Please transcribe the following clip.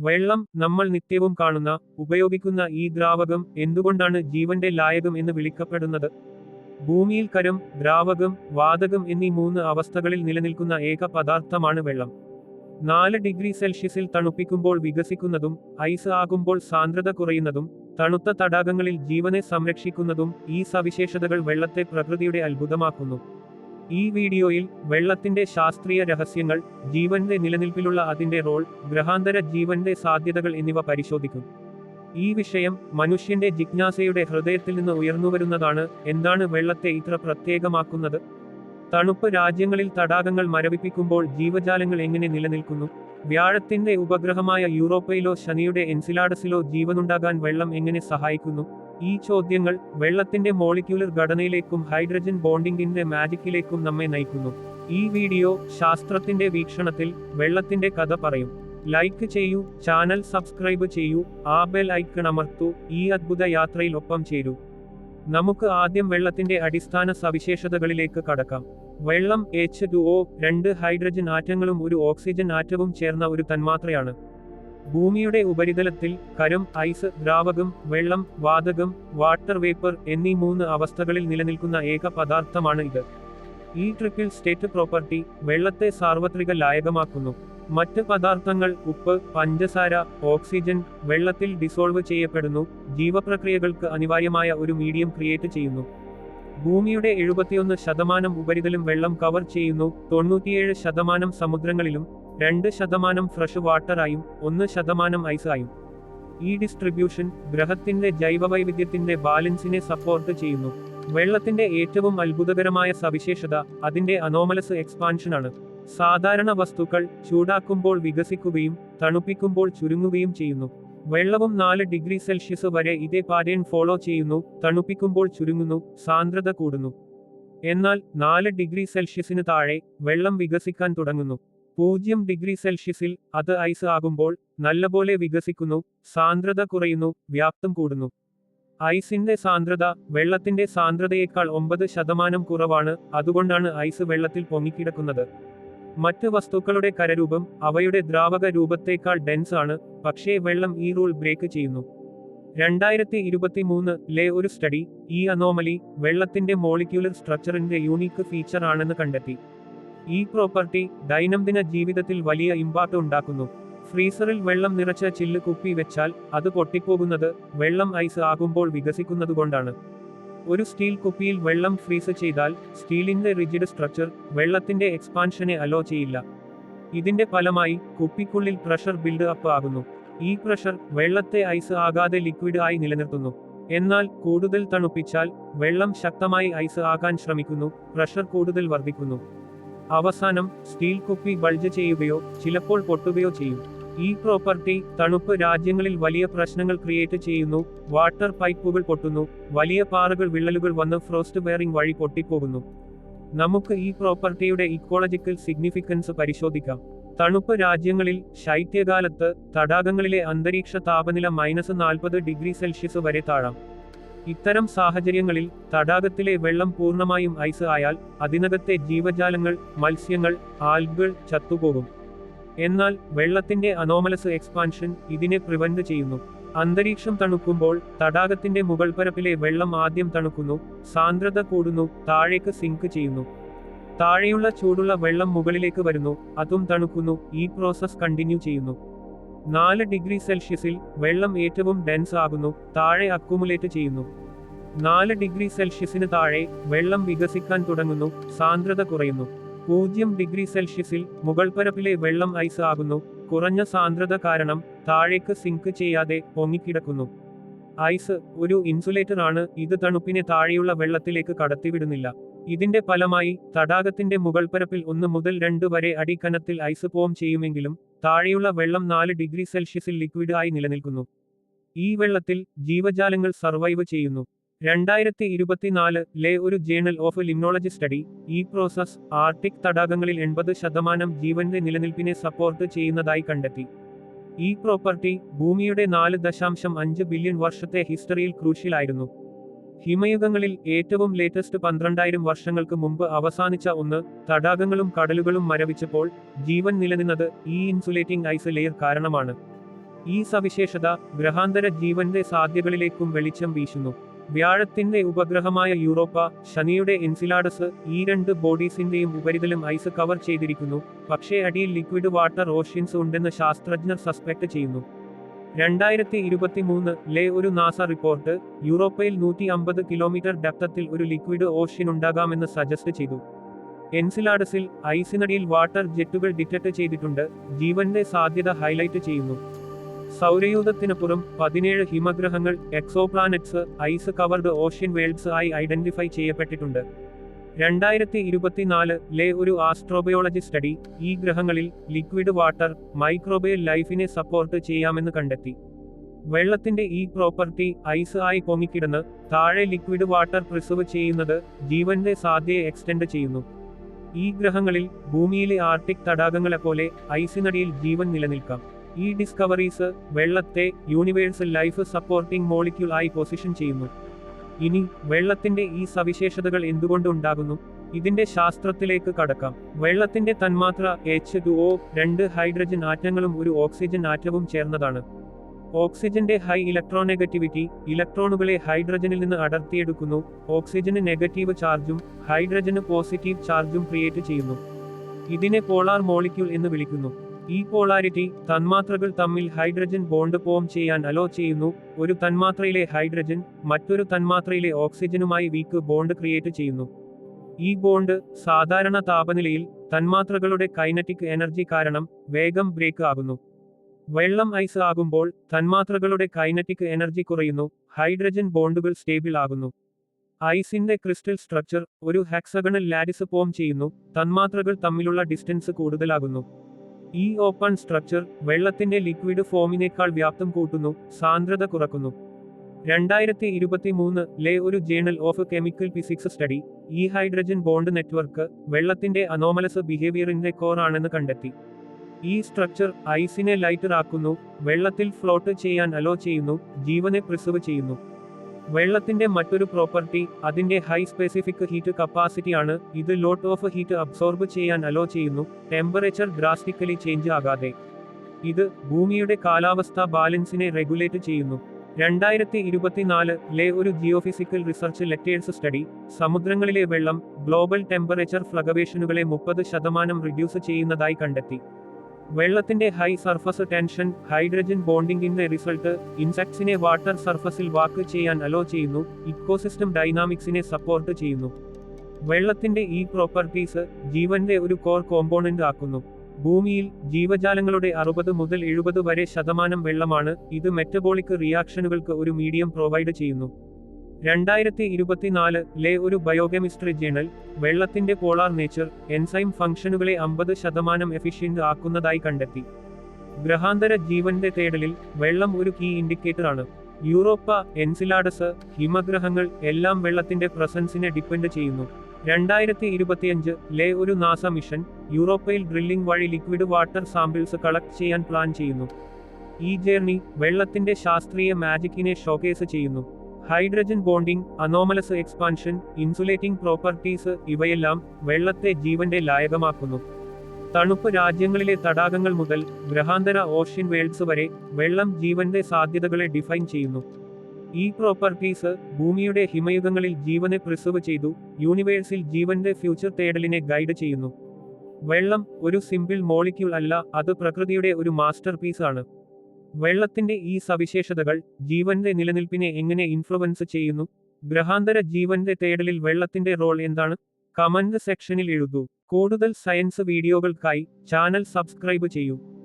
വെള്ളം നമ്മൾ നിത്യവും കാണുന്ന ഉപയോഗിക്കുന്ന ഈ ദ്രാവകം എന്തുകൊണ്ടാണ് ജീവന്റെ ലായകം എന്ന് വിളിക്കപ്പെടുന്നത്? ഭൂമിയിൽ കരം ദ്രാവകം വാതകം എന്നീ മൂന്ന് അവസ്ഥകളിൽ നിലനിൽക്കുന്ന ഏക പദാർത്ഥമാണ് വെള്ളം. നാല് ഡിഗ്രി സെൽഷ്യസിൽ തണുപ്പിക്കുമ്പോൾ വികസിക്കുന്നതും ഐസ് ആകുമ്പോൾ സാന്ദ്രത കുറയുന്നതും തണുത്ത തടാകങ്ങളിൽ ജീവനെ സംരക്ഷിക്കുന്നതും ഈ സവിശേഷതകൾ വെള്ളത്തെ പ്രകൃതിയുടെ അത്ഭുതമാക്കുന്നു. ഈ വീഡിയോയിൽ വെള്ളത്തിന്റെ ശാസ്ത്രീയ രഹസ്യങ്ങൾ ജീവന്റെ നിലനിൽപ്പിലുള്ള അതിന്റെ റോൾ ഗ്രഹാന്തര ജീവന്റെ സാധ്യതകൾ എന്നിവ പരിശോധിക്കും. ഈ വിഷയം മനുഷ്യന്റെ ജിജ്ഞാസയുടെ ഹൃദയത്തിൽ നിന്ന് ഉയർന്നുവരുന്നതാണ് എന്താണ് വെള്ളത്തെ ഇത്ര പ്രത്യേകമാക്കുന്നത്? തണുപ്പ് രാജ്യങ്ങളിൽ തടാകങ്ങൾ മരവിപ്പിക്കുമ്പോൾ ജീവജാലങ്ങൾ എങ്ങനെ നിലനിൽക്കുന്നു? വ്യാഴത്തിന്റെ ഉപഗ്രഹമായ യൂറോപ്പയിലോ ശനിയുടെ എൻസിലാഡസിലോ ജീവനുണ്ടാകാൻ വെള്ളം എങ്ങനെ സഹായിക്കുന്നു? ഈ ചോദ്യങ്ങൾ വെള്ളത്തിന്റെ മോളിക്യൂലർ ഘടനയിലേക്കും ഹൈഡ്രജൻ ബോണ്ടിംഗിന്റെ മാജിക്കിലേക്കും നമ്മെ നയിക്കുന്നു. ഈ വീഡിയോ ശാസ്ത്രത്തിന്റെ വീക്ഷണത്തിൽ വെള്ളത്തിന്റെ കഥ പറയും. ലൈക്ക് ചെയ്യൂ ചാനൽ സബ്സ്ക്രൈബ് ചെയ്യൂ ആ ബെൽ ഐക്കൺ അമർത്തു ഈ അത്ഭുത യാത്രയിൽ ഒപ്പം ചേരൂ. നമുക്ക് ആദ്യം വെള്ളത്തിന്റെ അടിസ്ഥാന സവിശേഷതകളിലേക്ക് കടക്കാം. വെള്ളം എച്ച് ടു രണ്ട് ഹൈഡ്രജൻ ആറ്റങ്ങളും ഒരു ഓക്സിജൻ ആറ്റവും ചേർന്ന ഒരു തന്മാത്രയാണ്. ഭൂമിയുടെ ഉപരിതലത്തിൽ കരം ഐസ് ദ്രാവകം വെള്ളം വാതകം വാട്ടർ വേപ്പർ എന്നീ മൂന്ന് അവസ്ഥകളിൽ നിലനിൽക്കുന്ന ഏക പദാർത്ഥമാണ് ഇത്. ഈ ട്രിപ്പിൾ സ്റ്റേറ്റ് പ്രോപ്പർട്ടി വെള്ളത്തെ സാർവത്രിക ലായകമാക്കുന്നു. മറ്റ് പദാർത്ഥങ്ങൾ ഉപ്പ് പഞ്ചസാര ഓക്സിജൻ വെള്ളത്തിൽ ഡിസോൾവ് ചെയ്യപ്പെടുന്നു ജീവപ്രക്രിയകൾക്ക് അനിവാര്യമായ ഒരു മീഡിയം ക്രിയേറ്റ് ചെയ്യുന്നു. ഭൂമിയുടെ എഴുപത്തിയൊന്ന് ശതമാനം ഉപരിതലം വെള്ളം കവർ ചെയ്യുന്നു തൊണ്ണൂറ്റിയേഴ് ശതമാനം സമുദ്രങ്ങളിലും രണ്ട് ശതമാനം ഫ്രഷ് വാട്ടറായും ഒന്ന് ശതമാനം ഐസായും ഈ ഡിസ്ട്രിബ്യൂഷൻ ഗ്രഹത്തിന്റെ ജൈവവൈവിധ്യത്തിന്റെ ബാലൻസിനെ സപ്പോർട്ട് ചെയ്യുന്നു. വെള്ളത്തിന്റെ ഏറ്റവും അത്ഭുതകരമായ സവിശേഷത അതിന്റെ അനോമലസ് എക്സ്പാൻഷനാണ് സാധാരണ വസ്തുക്കൾ ചൂടാക്കുമ്പോൾ വികസിക്കുകയും തണുപ്പിക്കുമ്പോൾ ചുരുങ്ങുകയും ചെയ്യുന്നു. വെള്ളവും നാല് ഡിഗ്രി സെൽഷ്യസ് വരെ ഇതേ പാറ്റേൺ ഫോളോ ചെയ്യുന്നു തണുപ്പിക്കുമ്പോൾ ചുരുങ്ങുന്നു സാന്ദ്രത കൂടുന്നു. എന്നാൽ നാല് ഡിഗ്രി സെൽഷ്യസിന് താഴെ വെള്ളം വികസിക്കാൻ തുടങ്ങുന്നു. പൂജ്യം ഡിഗ്രി സെൽഷ്യസിൽ അത് ഐസ് ആകുമ്പോൾ നല്ലപോലെ വികസിക്കുന്നു സാന്ദ്രത കുറയുന്നു വ്യാപ്തം കൂടുന്നു. ഐസിന്റെ സാന്ദ്രത വെള്ളത്തിന്റെ സാന്ദ്രതയേക്കാൾ ഒമ്പത് ശതമാനം കുറവാണ് അതുകൊണ്ടാണ് ഐസ് വെള്ളത്തിൽ പൊങ്ങിക്കിടക്കുന്നത്. മറ്റ് വസ്തുക്കളുടെ കരരൂപം അവയുടെ ദ്രാവക രൂപത്തേക്കാൾ ഡെൻസ് ആണ് പക്ഷേ വെള്ളം ഈ റൂൾ ബ്രേക്ക് ചെയ്യുന്നു. രണ്ടായിരത്തി ഇരുപത്തി ലെ ഒരു സ്റ്റഡി ഈ അനോമലി വെള്ളത്തിന്റെ മോളിക്യൂലർ സ്ട്രക്ചറിന്റെ യൂണീക്ക് ഫീച്ചർ ആണെന്ന് കണ്ടെത്തി. ഈ പ്രോപ്പർട്ടി ദൈനംദിന ജീവിതത്തിൽ വലിയ ഇമ്പാക്ട് ഉണ്ടാക്കുന്നു. ഫ്രീസറിൽ വെള്ളം നിറച്ച ചില്ല് കുപ്പി വെച്ചാൽ അത് പൊട്ടിപ്പോകുന്നത് വെള്ളം ഐസ് ആകുമ്പോൾ വികസിക്കുന്നതുകൊണ്ടാണ്. ഒരു സ്റ്റീൽ കുപ്പിയിൽ വെള്ളം ഫ്രീസ് ചെയ്താൽ സ്റ്റീലിന്റെ റിജിഡ് സ്ട്രക്ചർ വെള്ളത്തിന്റെ എക്സ്പാൻഷനെ അലോ ചെയ്യില്ല. ഇതിന്റെ ഫലമായി കുപ്പിക്കുള്ളിൽ പ്രഷർ ബിൽഡ് അപ്പ് ആകുന്നു. ഈ പ്രഷർ വെള്ളത്തെ ഐസ് ആകാതെ ലിക്വിഡ് ആയി നിലനിർത്തുന്നു. എന്നാൽ കൂടുതൽ തണുപ്പിച്ചാൽ വെള്ളം ശക്തമായി ഐസ് ആകാൻ ശ്രമിക്കുന്നു പ്രഷർ കൂടുതൽ വർദ്ധിക്കുന്നു. അവസാനം സ്റ്റീൽ കുപ്പി ബൾജ് ചെയ്യുകയോ ചിലപ്പോൾ പൊട്ടുകയോ ചെയ്യും. ഈ പ്രോപ്പർട്ടി തണുപ്പ് രാജ്യങ്ങളിൽ വലിയ പ്രശ്നങ്ങൾ ക്രിയേറ്റ് ചെയ്യുന്നു. വാട്ടർ പൈപ്പുകൾ പൊട്ടുന്നു. വലിയ പാറകൾ വിള്ളലുകൾ വന്ന് ഫ്രോസ്റ്റ് ബെയറിംഗ് വഴി പൊട്ടിപ്പോകുന്നു. നമുക്ക് ഈ പ്രോപ്പർട്ടിയുടെ ഇക്കോളജിക്കൽ സിഗ്നിഫിക്കൻസ് പരിശോധിക്കാം. തണുപ്പ് രാജ്യങ്ങളിൽ ശൈത്യകാലത്ത് തടാകങ്ങളിലെ അന്തരീക്ഷ താപനില മൈനസ് നാൽപ്പത് ഡിഗ്രി സെൽഷ്യസ് വരെ താഴാം. ഇത്തരം സാഹചര്യങ്ങളിൽ തടാകത്തിലെ വെള്ളം പൂർണമായും ഐസ് ആയാൽ അതിനകത്തെ ജീവജാലങ്ങൾ മത്സ്യങ്ങൾ ആൽഗകൾ ചത്തുപോകും. എന്നാൽ വെള്ളത്തിന്റെ അനോമലസ് എക്സ്പാൻഷൻ ഇതിനെ പ്രിവെന്റ് ചെയ്യുന്നു. അന്തരീക്ഷം തണുക്കുമ്പോൾ തടാകത്തിന്റെ മുകൾ പരപ്പിലെ വെള്ളം ആദ്യം തണുക്കുന്നു സാന്ദ്രത കൂടുന്നു താഴേക്ക് സിങ്ക് ചെയ്യുന്നു. താഴെയുള്ള ചൂടുള്ള വെള്ളം മുകളിലേക്ക് വരുന്നു അതും തണുക്കുന്നു ഈ പ്രോസസ് കണ്ടിന്യൂ ചെയ്യുന്നു. നാല് ഡിഗ്രി സെൽഷ്യസിൽ വെള്ളം ഏറ്റവും ഡെൻസ് ആകുന്നു താഴെ അക്കുമുലേറ്റ് ചെയ്യുന്നു. നാല് ഡിഗ്രി സെൽഷ്യസിന് താഴെ വെള്ളം വികസിക്കാൻ തുടങ്ങുന്നു സാന്ദ്രത കുറയുന്നു. പൂജ്യം ഡിഗ്രി സെൽഷ്യസിൽ മുകൾപ്പരപ്പിലെ വെള്ളം ഐസ് ആകുന്നു കുറഞ്ഞ സാന്ദ്രത കാരണം താഴേക്ക് സിങ്ക് ചെയ്യാതെ പൊങ്ങിക്കിടക്കുന്നു. ഐസ് ഒരു ഇൻസുലേറ്റർ ആണ് ഇത് തണുപ്പിനെ താഴെയുള്ള വെള്ളത്തിലേക്ക് കടത്തിവിടുന്നില്ല. ഇതിന്റെ ഫലമായി തടാകത്തിന്റെ മുകൾപ്പരപ്പിൽ ഒന്ന് മുതൽ രണ്ട് വരെ അടിക്കനത്തിൽ ഐസ് പോം ചെയ്യുമെങ്കിലും താഴെയുള്ള വെള്ളം നാല് ഡിഗ്രി സെൽഷ്യസിൽ ലിക്വിഡ് ആയി നിലനിൽക്കുന്നു. ഈ വെള്ളത്തിൽ ജീവജാലങ്ങൾ സർവൈവ് ചെയ്യുന്നു. രണ്ടായിരത്തി ഇരുപത്തിനാല് ലെ ഒരു ജേണൽ ഓഫ് ലിംനോളജി സ്റ്റഡി ഈ പ്രോസസ് ആർട്ടിക് തടാകങ്ങളിൽ എൺപത് ശതമാനം ജീവന്റെ നിലനിൽപ്പിനെ സപ്പോർട്ട് ചെയ്യുന്നതായി കണ്ടെത്തി. ഈ പ്രോപ്പർട്ടി ഭൂമിയുടെ നാല് ദശാംശം അഞ്ച് ബില്യൺ വർഷത്തെ ഹിസ്റ്ററിയിൽ ക്രൂഷ്യലായിരുന്നു ഹിമയുഗങ്ങളിൽ ഏറ്റവും ലേറ്റസ്റ്റ് പന്ത്രണ്ടായിരം വർഷങ്ങൾക്ക് മുമ്പ് അവസാനിച്ച ഒന്ന് തടാകങ്ങളും കടലുകളും മരവിച്ചപ്പോൾ ജീവൻ നിലനിന്നത് ഈ ഇൻസുലേറ്റിംഗ് ഐസ് ലെയർ കാരണമാണ്. ഈ സവിശേഷത ഗ്രഹാന്തര ജീവന്റെ സാധ്യതകളിലേക്കും വെളിച്ചം വീശുന്നു. വ്യാഴത്തിന്റെ ഉപഗ്രഹമായ യൂറോപ്പ ശനിയുടെ എൻസിലാഡസ് ഈ രണ്ട് ബോഡീസിന്റെയും ഉപരിതലം ഐസ് കവർ ചെയ്തിരിക്കുന്നു. പക്ഷേ അടിയിൽ ലിക്വിഡ് വാട്ടർ ഓഷ്യൻസ് ഉണ്ടെന്ന് ശാസ്ത്രജ്ഞർ സസ്പെക്ട് ചെയ്യുന്നു. രണ്ടായിരത്തി ഇരുപത്തിമൂന്ന് ലെ ഒരു നാസ റിപ്പോർട്ട് യൂറോപ്പയിൽ നൂറ്റി അമ്പത് കിലോമീറ്റർ ഡെപ്തത്തിൽ ഒരു ലിക്വിഡ് ഓഷ്യൻ ഉണ്ടാകാമെന്ന് സജസ്റ്റ് ചെയ്തു. എൻസിലാഡസിൽ ഐസിനടിയിൽ വാട്ടർ ജെറ്റുകൾ ഡിറ്റക്ട് ചെയ്തിട്ടുണ്ട് ജീവന്റെ സാധ്യത ഹൈലൈറ്റ് ചെയ്യുന്നു. സൗരയൂഥത്തിനപ്പുറം പതിനേഴ് ഹിമഗ്രഹങ്ങൾ exoplanets ice covered ocean worlds ആയി ഐഡന്റിഫൈ ചെയ്യപ്പെട്ടിട്ടുണ്ട്. രണ്ടായിരത്തി ഇരുപത്തിനാല് ലെ ഒരു ആസ്ട്രോബയോളജി സ്റ്റഡി ഈ ഗ്രഹങ്ങളിൽ ലിക്വിഡ് വാട്ടർ മൈക്രോബയൽ ലൈഫിനെ സപ്പോർട്ട് ചെയ്യാമെന്ന് കണ്ടെത്തി. വെള്ളത്തിന്റെ ഈ പ്രോപ്പർട്ടി ഐസ് ആയി പൊങ്ങിക്കിടന്ന് താഴെ ലിക്വിഡ് വാട്ടർ പ്രിസർവ് ചെയ്യുന്നത് ജീവന്റെ സാധ്യയെ എക്സ്റ്റെൻഡ് ചെയ്യുന്നു. ഈ ഗ്രഹങ്ങളിൽ ഭൂമിയിലെ ആർട്ടിക് തടാകങ്ങളെപ്പോലെ ഐസിനടിയിൽ ജീവൻ നിലനിൽക്കാം. ഈ ഡിസ്കവറീസ് വെള്ളത്തെ യൂണിവേഴ്സൽ ലൈഫ് സപ്പോർട്ടിംഗ് മോളിക്യൂൾ ആയി പൊസിഷൻ ചെയ്യുന്നു. ഇനി വെള്ളത്തിന്റെ ഈ സവിശേഷതകൾ എന്തുകൊണ്ട് ഉണ്ടാകുന്നു ഇതിന്റെ ശാസ്ത്രത്തിലേക്ക് കടക്കാം. വെള്ളത്തിന്റെ തന്മാത്ര എച്ച് ടു ഒ രണ്ട് ഹൈഡ്രജൻ ആറ്റങ്ങളും ഒരു ഓക്സിജൻ ആറ്റവും ചേർന്നതാണ്. ഓക്സിജന്റെ ഹൈ ഇലക്ട്രോനെഗറ്റിവിറ്റി ഇലക്ട്രോണുകളെ ഹൈഡ്രജനിൽ നിന്ന് അടർത്തിയെടുക്കുന്നു. ഓക്സിജന് നെഗറ്റീവ് ചാർജും ഹൈഡ്രജന് പോസിറ്റീവ് ചാർജും ക്രിയേറ്റ് ചെയ്യുന്നു. ഇതിനെ പോളാർ മോളിക്യൂൾ എന്ന് വിളിക്കുന്നു. ഈ പോളാരിറ്റി തന്മാത്രകൾ തമ്മിൽ ഹൈഡ്രജൻ ബോണ്ട് ഫോം ചെയ്യാൻ അലോ ചെയ്യുന്നു. ഒരു തന്മാത്രയിലെ ഹൈഡ്രജൻ മറ്റൊരു തന്മാത്രയിലെ ഓക്സിജനുമായി വീക്ക് ബോണ്ട് ക്രിയേറ്റ് ചെയ്യുന്നു. ഈ ബോണ്ട് സാധാരണ താപനിലയിൽ തന്മാത്രകളുടെ കൈനറ്റിക് എനർജി കാരണം വേഗം ബ്രേക്ക് ആകുന്നു. വെള്ളം ഐസ് ആകുമ്പോൾ തന്മാത്രകളുടെ കൈനറ്റിക് എനർജി കുറയുന്നു. ഹൈഡ്രജൻ ബോണ്ടുകൾ സ്റ്റേബിൾ ആകുന്നു. ഐസിന്റെ ക്രിസ്റ്റൽ സ്ട്രക്ചർ ഒരു ഹെക്സഗണൽ ലാഡിസ് ഫോം ചെയ്യുന്നു. തന്മാത്രകൾ തമ്മിലുള്ള ഡിസ്റ്റൻസ് കൂടുതലാകുന്നു. ഈ ഓപ്പൺ സ്ട്രക്ചർ വെള്ളത്തിന്റെ ലിക്വിഡ് ഫോമിനേക്കാൾ വ്യാപ്തം കൂട്ടുന്നു സാന്ദ്രത കുറക്കുന്നു. രണ്ടായിരത്തി ഇരുപത്തി മൂന്ന് ലെ ഒരു journal of chemical physics study ഈ ഹൈഡ്രജൻ ബോണ്ട് നെറ്റ്വർക്ക് വെള്ളത്തിന്റെ അനോമലസ് ബിഹേവിയറിന്റെ കോർ ആണെന്ന് കണ്ടെത്തി. ഈ സ്ട്രക്ചർ ഐസിനെ ലൈറ്റർ ആക്കുന്നു വെള്ളത്തിൽ ഫ്ലോട്ട് ചെയ്യാൻ അലോ ചെയ്യുന്നു ജീവനെ പ്രിസർവ് ചെയ്യുന്നു. വെള്ളത്തിന്റെ മറ്റൊരു പ്രോപ്പർട്ടി അതിന്റെ ഹൈ സ്പെസിഫിക് ഹീറ്റ് കപ്പാസിറ്റി ആണ്. ഇത് ലോട്ട് ഓഫ് ഹീറ്റ് അബ്സോർബ് ചെയ്യാൻ അലോ ചെയ്യുന്നു. ടെമ്പറേച്ചർ ഡ്രാസ്റ്റിക്കലി ചേഞ്ച് ആകാതെ. ഇത് ഭൂമിയുടെ കാലാവസ്ഥാ ബാലൻസിനെ റെഗുലേറ്റ് ചെയ്യുന്നു. രണ്ടായിരത്തി ഇരുപത്തിനാല് ലെ ഒരു ജിയോഫിസിക്കൽ റിസർച്ച് ലെറ്റേഴ്സ് സ്റ്റഡി സമുദ്രങ്ങളിലെ വെള്ളം ഗ്ലോബൽ ടെമ്പറേച്ചർ ഫ്ലഗവേഷനുകളെ മുപ്പത് ശതമാനം റിഡ്യൂസ് ചെയ്യുന്നതായി കണ്ടെത്തി. വെള്ളത്തിന്റെ ഹൈ സർഫസ് ടെൻഷൻ ഹൈഡ്രജൻ ബോണ്ടിംഗിന്റെ റിസൾട്ട് ഇൻസെക്ട്സിനെ വാട്ടർ സർഫസിൽ വാക്ക് ചെയ്യാൻ അലോ ചെയ്യുന്നു ഇക്കോസിസ്റ്റം ഡൈനാമിക്സിനെ സപ്പോർട്ട് ചെയ്യുന്നു. വെള്ളത്തിന്റെ ഈ പ്രോപ്പർട്ടീസ് ജീവന്റെ ഒരു കോർ കോമ്പോണന്റ് ആക്കുന്നു. ഭൂമിയിൽ ജീവജാലങ്ങളുടെ അറുപത് മുതൽ എഴുപത് വരെ ശതമാനം വെള്ളമാണ് ഇത് മെറ്റബോളിക് റിയാക്ഷനുകൾക്ക് ഒരു മീഡിയം പ്രൊവൈഡ് ചെയ്യുന്നു. രണ്ടായിരത്തി ഇരുപത്തിനാല് ലെ ഒരു ബയോകെമിസ്ട്രി ജേണൽ വെള്ളത്തിന്റെ പോളാർ നേച്ചർ എൻസൈം ഫംഗ്ഷനുകളെ അമ്പത് ശതമാനം എഫിഷ്യന്റ് ആക്കുന്നതായി കണ്ടെത്തി. ഗ്രഹാന്തര ജീവന്റെ തേടലിൽ വെള്ളം ഒരു കീ ഇൻഡിക്കേറ്റർ ആണ്. യൂറോപ്പ എൻസിലാഡസ് ഹിമഗ്രഹങ്ങൾ എല്ലാം വെള്ളത്തിന്റെ പ്രസൻസിനെ ഡിപ്പെൻഡ് ചെയ്യുന്നു. രണ്ടായിരത്തി ഇരുപത്തിയഞ്ച് ലെ ഒരു നാസ മിഷൻ യൂറോപ്പയിൽ ഡ്രില്ലിംഗ് വഴി ലിക്വിഡ് വാട്ടർ സാമ്പിൾസ് കളക്ട് ചെയ്യാൻ പ്ലാൻ ചെയ്യുന്നു. ഈ ജേർണി വെള്ളത്തിന്റെ ശാസ്ത്രീയ മാജിക്കിനെ ഷോക്കേസ് ചെയ്യുന്നു. Hydrogen bonding anomalous expansion insulating properties ഇവയെല്ലാം വെള്ളത്തെ ജീവന്റെ ലായകമാക്കുന്നു. തണുപ്പ് രാജ്യങ്ങളിലെ തടാകങ്ങൾ മുതൽ ഗ്രഹാന്തര ഓഷ്യൻ വേൾഡ്സ് വരെ വെള്ളം ജീവന്റെ സാധ്യതകളെ ഡിഫൈൻ ചെയ്യുന്നു. ഈ പ്രോപ്പർട്ടീസ് ഭൂമിയുടെ ഹിമയുഗങ്ങളിൽ ജീവനെ പ്രിസർവ് ചെയ്തു യൂണിവേഴ്സിൽ ജീവന്റെ ഫ്യൂച്ചർ തേടലിനെ ഗൈഡ് ചെയ്യുന്നു. വെള്ളം ഒരു സിമ്പിൾ മോളിക്യൂൾ അല്ല അത് പ്രകൃതിയുടെ ഒരു മാസ്റ്റർ ആണ് വെള്ളത്തിന്റെ ഈ സവിശേഷതകൾ ജീവന്റെ നിലനിൽപ്പിനെ എങ്ങനെ ഇൻഫ്ലുവൻസ് ചെയ്യുന്നു? ഗ്രഹാന്തര ജീവന്റെ തേടലിൽ വെള്ളത്തിന്റെ റോൾ എന്താണ്? കമന്റ് സെക്ഷനിൽ എഴുതൂ. കൂടുതൽ സയൻസ് വീഡിയോകൾക്കായി ചാനൽ സബ്സ്ക്രൈബ് ചെയ്യൂ.